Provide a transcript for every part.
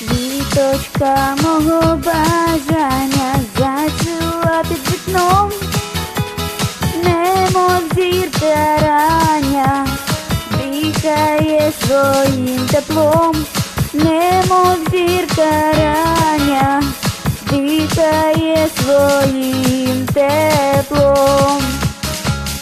Віточка мого бажання своїм немов зірка рання, дихає своїм теплом.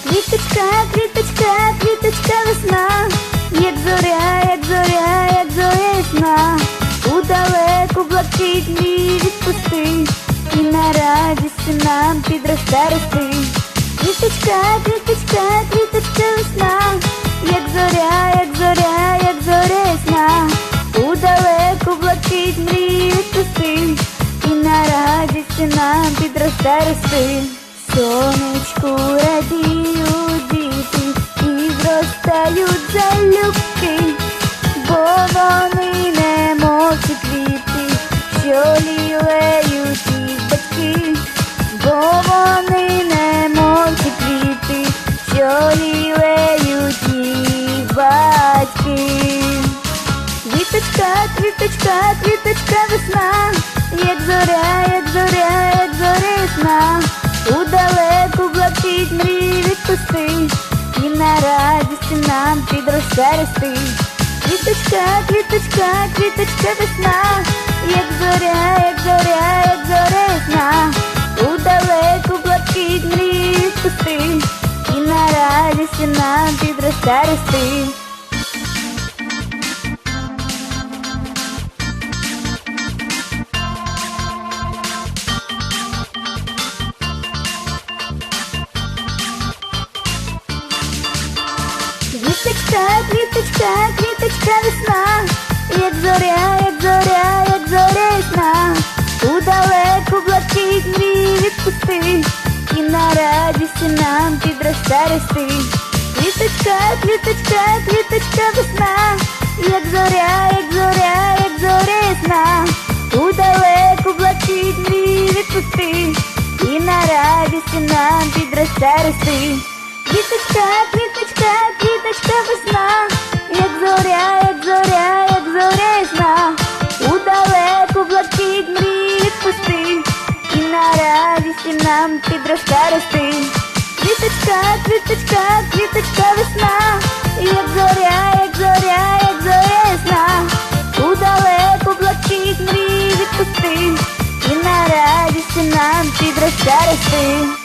Квіточка, квіточка, квіточка весна, як зоря, як зоря, як зорясна, у далеку блакить мій відпусти, і на радість нам підросте рости. Квіточка, квіточка, квіточка весна, нам підросте рости. Сонечку радіють діти і зростають залюбки, бо вони не ці квіти, що лілеють їх батьки, бо вони не ці квіти, що лілеють їх батьки. Квіточка, квіточка, квіточка весна, як зоря, зорясна, у далеку блакить мрій відпусти, і на радість нам підросте рости. Квіточка, квіточка, квіточка весна, як зоря, як зоря, як зорясна, у далеку блакить мрій відпусти, і на радість нам підросте Квіточка, квіточка, квіточка весна, як зоря, як зоря, як зорясна, у далеку блакить мрій відпусти, і на радість нам підросте рости. Квіточка, квіточка, квіточка весна, як зоря, як зоря, як зорясна, у далеку блакить мрій відпусти, і на радість нам підросте рости. Квіточка, квіточка, квіточка весна, як зоря, як зоря, як зорясна, у далеку блакить мрій відпусти, і на радість нам підросте рости. Квіточка, квіточка, квіточка весна, як зоря, як зоря, як зорясна, у далеку блакить мрій відпусти, і на радість нам підросте рости.